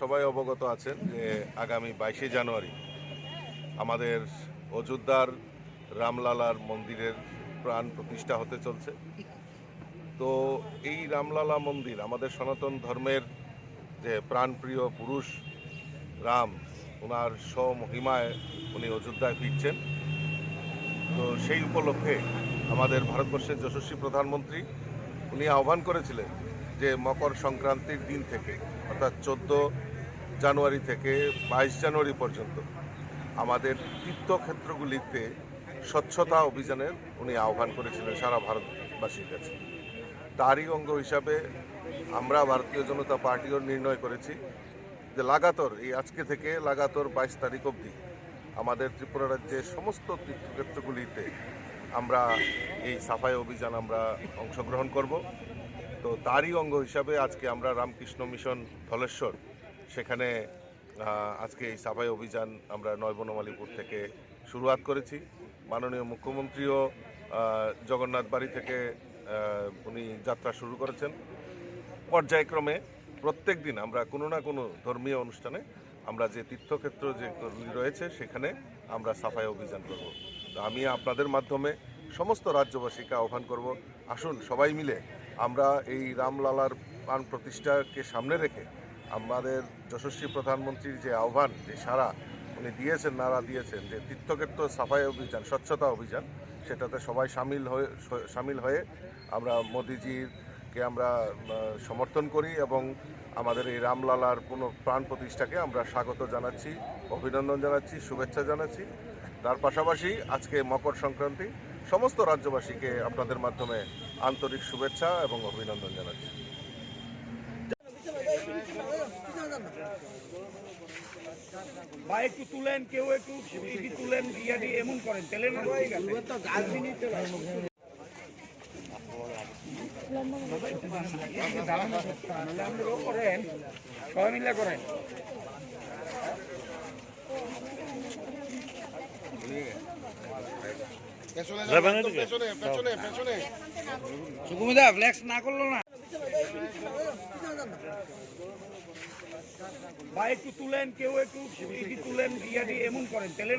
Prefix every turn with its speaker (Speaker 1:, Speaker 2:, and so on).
Speaker 1: সবাই অবগত আছেন যে আগামী বাইশে জানুয়ারি আমাদের অযোধ্যার রামলালার মন্দিরের প্রাণ প্রতিষ্ঠা হতে চলছে। তো এই রামলালা মন্দির, আমাদের সনাতন ধর্মের যে প্রাণপ্রিয় পুরুষ রাম ওনার স্বমহিমায় উনি অযোধ্যায় ফিরছেন। তো সেই উপলক্ষে আমাদের ভারতবর্ষের যশস্বী প্রধানমন্ত্রী, উনি আহ্বান করেছিলেন যে মকর সংক্রান্তির দিন থেকে, অর্থাৎ চোদ্দ জানুয়ারি থেকে বাইশ জানুয়ারি পর্যন্ত আমাদের তীর্থক্ষেত্রগুলিতে স্বচ্ছতা অভিযানের উনি আহ্বান করেছিলেন সারা ভারতবাসীর কাছে। তারই অঙ্গ হিসাবে আমরা ভারতীয় জনতা পার্টিও নির্ণয় করেছি যে লাগাতর এই আজকে থেকে লাগাতর বাইশ তারিখ অবধি আমাদের ত্রিপুরা রাজ্যের সমস্ত তীর্থক্ষেত্রগুলিতে আমরা এই সাফাই অভিযান আমরা অংশগ্রহণ করব। তো তারই অঙ্গ হিসাবে আজকে আমরা রামকৃষ্ণ মিশন ধলেশ্বর, সেখানে আজকে এই সাফাই অভিযান আমরা নয়বনমালীপুর থেকে শুরুয়াত করেছি। মাননীয় মুখ্যমন্ত্রীও জগন্নাথ বাড়ি থেকে উনি যাত্রা শুরু করেছেন। পর্যায়ক্রমে প্রত্যেক দিন আমরা কোনো না কোনো ধর্মীয় অনুষ্ঠানে আমরা যে তীর্থক্ষেত্র যে রয়েছে, সেখানে আমরা সাফাই অভিযান করব। তো আমি আপনাদের মাধ্যমে সমস্ত রাজ্যবাসীকে আহ্বান করব, আসুন সবাই মিলে আমরা এই রামলালার প্রাণ প্রতিষ্ঠাকে সামনে রেখে আমাদের যশস্বী প্রধানমন্ত্রীর যে আহ্বান, যে সারা উনি দিয়েছেন নারা দিয়েছেন, যে তীর্থক্ষেত্র সাফাই অভিযান, স্বচ্ছতা অভিযান, সেটাতে সবাই সামিল হয়ে সামিল হয়ে আমরা মোদিজির কে আমরা সমর্থন করি এবং আমাদের এই রামলালার পুনঃ প্রাণ প্রতিষ্ঠাকে আমরা স্বাগত জানাচ্ছি, অভিনন্দন জানাচ্ছি, শুভেচ্ছা জানাচ্ছি। তার পাশাপাশি আজকে মকর সংক্রান্তি, সমস্ত রাজ্যবাসীকে আপনাদের মাধ্যমে আন্তরিক শুভেচ্ছা এবং অভিনন্দন জানাচ্ছি।
Speaker 2: তুলেন, কেউ একটু তুলেন এমন করেন সুকুমিদা ফ্লেক্স না করল না বা একটু তুলেন, কেউ একটু তুলেন দিয়ে এমন করেন, তেলের